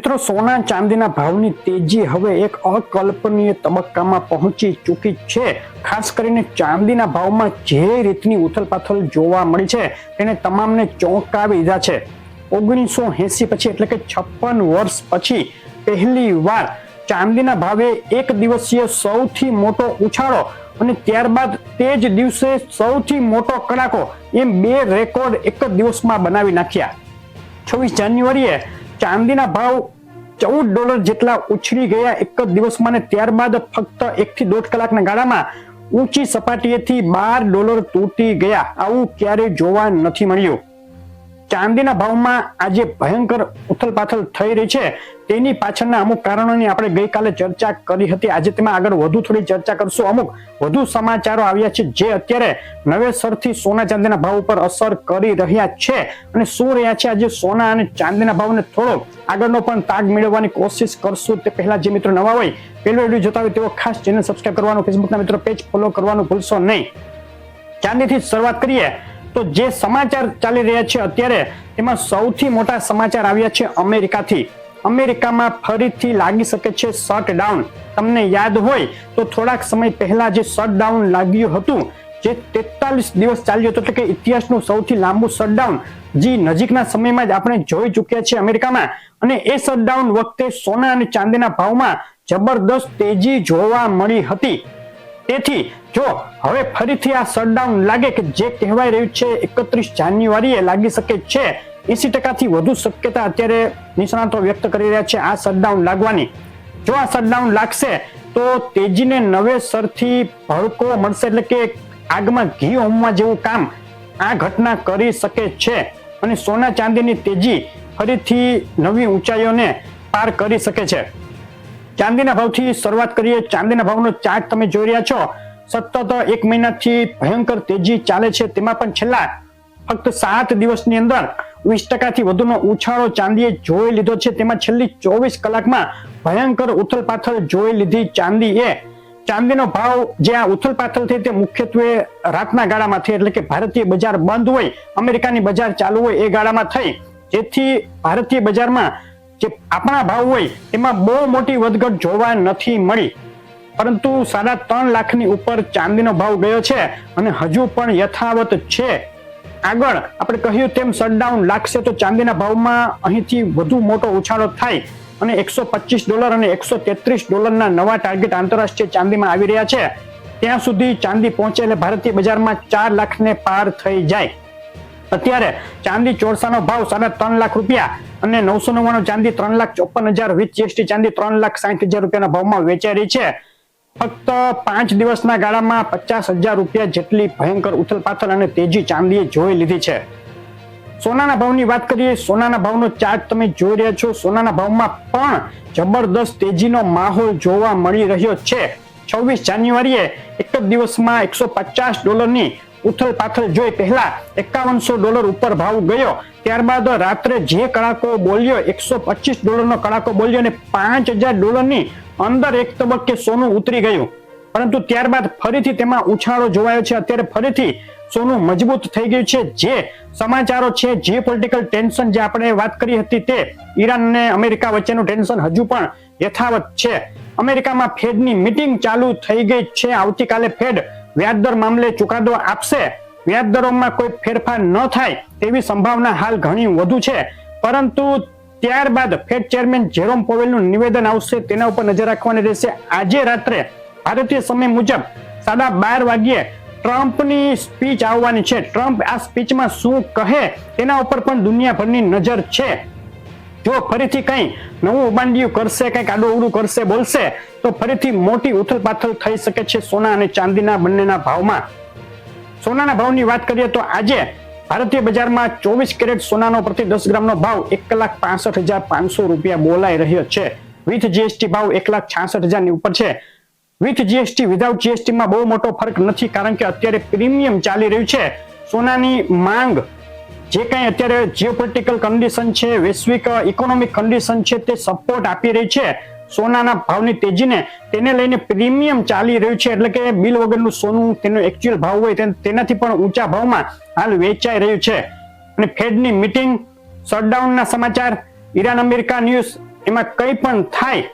મિત્રો, સોના ચાંદીના ભાવની તેજી હવે એક અકલ્પનીય તબક્કામાં પહોંચી ચૂકી છે. ખાસ કરીને ચાંદીના ભાવમાં જે રીતની ઉથલપાથલ જોવા મળી છે, તેને તમામને ચોંકાવી દીધા છે. ઓગણીસો એસી પછી એટલે કે છપ્પન વર્ષ પછી પહેલી વાર ચાંદીના ભાવે એક દિવસીય સૌથી મોટો ઉછાળો અને ત્યારબાદ તે જ દિવસે સૌથી મોટો કડાકો એમ બે રેકોર્ડ એક જ દિવસમાં બનાવી નાખ્યા. છવ્વીસ જાન્યુઆરીએ ચાંદીના ભાવ ચૌદ ડોલર જેટલા ઉછળી ગયા એક જ દિવસમાં ને ત્યારબાદ ફક્ત એકથી દોઢ કલાકના ગાળામાં ઊંચી સપાટીએથી બાર ડોલર તૂટી ગયા. આવું ક્યારેય જોવા નથી મળ્યું. ચાંદીના ભાવમાં આજે ભયંકર ઉથલપાથલ થઈ રહી છે. તેની પાછળના અમુક કારણોની આપણે ગઈકાલે ચર્ચા કરી હતી. આજે તેમાં આગળ વધુ થોડી ચર્ચા કરશું. અમુક વધુ સમાચારો આવ્યા છે જે અત્યારે નવેસરથી સોના ચાંદીના ભાવ ઉપર અસર કરી રહ્યા છે અને શું રહ્યા છે? આજે સોના અને ચાંદીના ભાવને થોડો આગળનો પણ તાગ મેળવવાની કોશિશ કરશું. તે પહેલા જે મિત્રો નવા હોય, પહેલો વીડિયો જોતા હોય તેઓ ખાસ ચેનલ સબસ્ક્રાઈબ કરવાનું, ફેસબુકના મિત્રો પેજ ફોલો કરવાનું ભૂલશો નહીં. ચાંદીથી શરૂઆત કરીએ. તો જે સમાચાર ચાલી રહ્યા છે અત્યારે તેમાં સૌથી મોટા સમાચાર આવ્યા છે અમેરિકાથી. અમેરિકામાં ફરીથી લાગી શકે છે શટડાઉન તમને યાદ હોય તો થોડાક સમય પહેલા જે શટડાઉન લાગ્યું હતું, જે તેતાલીસ દિવસ ચાલ્યું હતું, એટલે કે ઇતિહાસનું સૌથી લાંબુ શટડાઉન જે નજીકના સમયમાં જ આપણે જોઈ ચૂક્યા છીએ અમેરિકામાં. અને એ શટડાઉન વખતે સોના અને ચાંદીના ભાવમાં જબરદસ્ત તેજી જોવા મળી હતી. તેથી જો હવે ફરીથી આ શટડાઉન લાગે કે જે કહેવાય રહ્યું છે, એકત્રીસ જાન્યુઆરીએ લાગી શકે છે એસી ટકાથી વધુ શક્યતા અત્યારે નિષ્ણાતો વ્યક્ત કરી રહ્યા છે આ શટડાઉન લાગવાની. જો આ શટડાઉન લાગશે, તો તેજીને નવેસરથી ભડકો મળશે એટલે કે આગમાં ઘી હોમવા જેવું કામ આ ઘટના કરી શકે છે અને સોના ચાંદીની તેજી ફરીથી નવી ઊંચાઈઓને પાર કરી શકે છે. ચાંદીના ભાવથી શરૂઆત કરીએ. ચાંદીના ભાવનો ચાર્ટ તમે જોઈ રહ્યા છો. સતત એક મહિનાથી ભયંકર તેજી ચાલે છે. તેમાં પણ છેલ્લા ફક્ત સાત દિવસની અંદર વીસ ટકાથી વધુનો ઉછાળો ચાંદીએ જોઈ લીધો છે. તેમાં છેલ્લી ચોવીસ કલાકમાં ભયંકર ઉથલપાથલ જોઈ લીધી ચાંદીએ. ચાંદીનો ભાવ જે આ ઉથલપાથલ થઈ તે મુખ્યત્વે રાતના ગાળામાં થઈ એટલે કે ભારતીય બજાર બંધ હોય, અમેરિકાની બજાર ચાલુ હોય એ ગાળામાં થઈ. જેથી ભારતીય બજારમાં જે આપણા ભાવ હોય, એમાં બહુ મોટી વધઘટ જોવા નથી મળી. પરંતુ સાડા ત્રણ લાખની ઉપર ચાંદીનો ભાવ ગયો છે અને હજુ પણ યથાવત છે. આગળ આપણે કહ્યું તેમ શટડાઉન લાગશે તો ચાંદીના ભાવમાં અહીંથી વધુ મોટો ઉછાળો થાય અને એકસો પચીસ ડોલર અને એકસો તેત્રીસ ડોલરના નવા ટાર્ગેટ આંતરરાષ્ટ્રીય ચાંદીમાં આવી રહ્યા છે. ત્યાં સુધી ચાંદી પહોંચે એટલે ભારતીય બજારમાં ચાર લાખને પાર થઈ જાય. અત્યારે ચાંદી ચોરસાનો ભાવ સાડા ત્રણ લાખ રૂપિયા અને નવસો નવ્વાણું ચાંદી ત્રણ લાખ ચોપન હજાર વિથ જીએસટી ચાંદી ત્રણ લાખ સાઠ હજાર રૂપિયાના ભાવમાં વેચાઈ છે. ફક્ત પાંચ દિવસના ગાળામાં પચાસ હજાર રૂપિયા જેટલી ભયંકર ઉથલપાથલ અને તેજી ચાંદીએ જોઈ લીધી છે. સોનાના ભાવની વાત કરીએ, સોનાના ભાવનો ચાર્ટ તમે જોઈ રહ્યા છો. સોનાના ભાવમાં પણ જબરદસ્ત તેજીનો માહોલ જોવા મળી રહ્યો છે. છવ્વીસ જાન્યુઆરીએ એક જ દિવસમાં એકસો પચાસ ડોલરની ઉથલ પાથલ જોઈ પહેલા એકાવનસો ડોલર ઉપર ભાવ ગયો. ત્યારબાદ રાત્રે જે કડાકો બોલ્યો, એકસો પચીસ ડોલરનો કડાકો બોલ્યો અને પાંચ હજાર ડોલરની અંદર એક તબક્કે સોનું ઉતરી ગયું. પરંતુ ત્યારબાદ ફરીથી તેમાં ઉછાળો જોવાયો છે. અત્યારે ફરીથી સોનું મજબૂત થઈ ગયું છે. જે સમાચારો છે જે પોલિટિકલ ટેન્શન જે આપણે વાત કરી હતી તે ઈરાન અને અમેરિકા વચ્ચેનું ટેન્શન હજુ પણ યથાવત છે. અમેરિકામાં ફેડની મિટિંગ ચાલુ થઈ ગઈ છે. આવતીકાલે ફેડ વ્યાજદર મામલે ચુકાદો આપશે. વ્યાજદરોમાં કોઈ ફેરફાર ન થાય તેવી સંભાવના હાલ ઘણી વધુ છે. પરંતુ ત્યારબાદ ફેડ ચેરમેન જેરોમ પોવેલનું નિવેદન આવશે તેના ઉપર નજર રાખવાની રહેશે. આજે રાત્રે ભારતીય સમય મુજબ સાડા બાર વાગ્યે ટ્રમ્પની સ્પીચ આવવાની છે. ટ્રમ્પ આ સ્પીચમાં શું કહે તેના ઉપર પણ દુનિયાભરની નજર છે. જો ફરીથી કંઈ નવું ઉબાંડિયું કરશે, કંઈક આડું કરશે, બોલશે, તો ફરીથી મોટી ઉથલપાથલ થઈ શકે છે સોના અને ચાંદીના બંનેના ભાવમાં. સોનાના ભાવની વાત કરીએ તો આજે ભારતીય બજારમાં ચોવીસ કેરેટ સોનાનો પ્રતિ દસ ગ્રામનો ભાવ એક લાખ પાસઠ હજાર પાંચસો રૂપિયા બોલાઈ રહ્યો છે. વિથ જીએસટી ભાવ એક લાખ છાસઠ હજારની ઉપર છે. વિથ જીએસટી વિધાઉટ જીએસટીમાં બહુ મોટો ફરક નથી કારણ કે અત્યારે પ્રીમિયમ ચાલી રહ્યું છે. સોનાની માંગ જે કંઈ અત્યારે જીઓપોલિટિકલ કન્ડિશન છે, વૈશ્વિક ઇકોનોમિક કન્ડિશન છે, તે સપોર્ટ આપી રહી છે સોનાના ભાવની તેજીને. તેને લઈને પ્રીમિયમ ચાલી રહ્યું છે, એટલે કે બિલ વગરનું સોનું તેનો એકચ્યુઅલ ભાવ હોય તેનાથી પણ ઊંચા ભાવમાં હાલ વેચાઈ રહ્યું છે. અને ફેડની મિટિંગ શટડાઉનના સમાચાર, ઈરાન અમેરિકા ન્યૂઝ એમાં કંઈ પણ થાય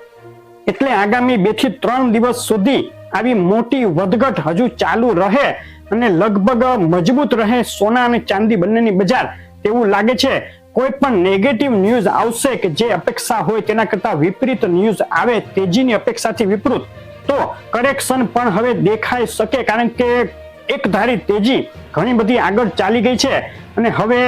એટલે આગામી બેથી ત્રણ દિવસ સુધી આવી મોટી વધઘટ હજુ ચાલુ રહે અને લગભગ મજબૂત રહે સોના અને ચાંદી બંનેની બજાર તેવું લાગે છે. કોઈ પણ નેગેટિવ ન્યૂઝ આવશે કે જે અપેક્ષા હોય તેના કરતા વિપરીત ન્યૂઝ આવે તેજીની અપેક્ષાથી વિપરીત, તો કરેક્શન પણ હવે દેખાઈ શકે કારણ કે એક તેજી ઘણી બધી આગળ ચાલી ગઈ છે અને હવે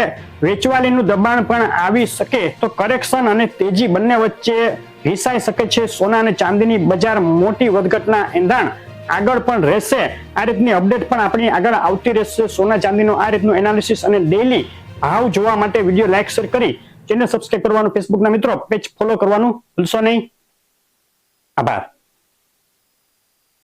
વેચવાલીનું દબાણ પણ આવી શકે તો કરેક્શન અને તેજી બંને વચ્ચે રિસાઈ શકે છે. સોના અને ચાંદીની બજાર મોટી વધઘટના એંધાણ આગળ પણ રહેશે. આ રીતની અપડેટ પણ આપણી આગળ આવતી રહેશે. સોના, ચાંદીનું આ રીતનું એનાલિસિસ અને ડેલી ભાવ જોવા માટે વીડિયો લાઈક, શેર કરી ચેનલ સબસ્ક્રાઇબ કરવાનું ફેસબુકના મિત્રો પેજ ફોલો કરવાનું ભૂલશો નહીં. આભાર.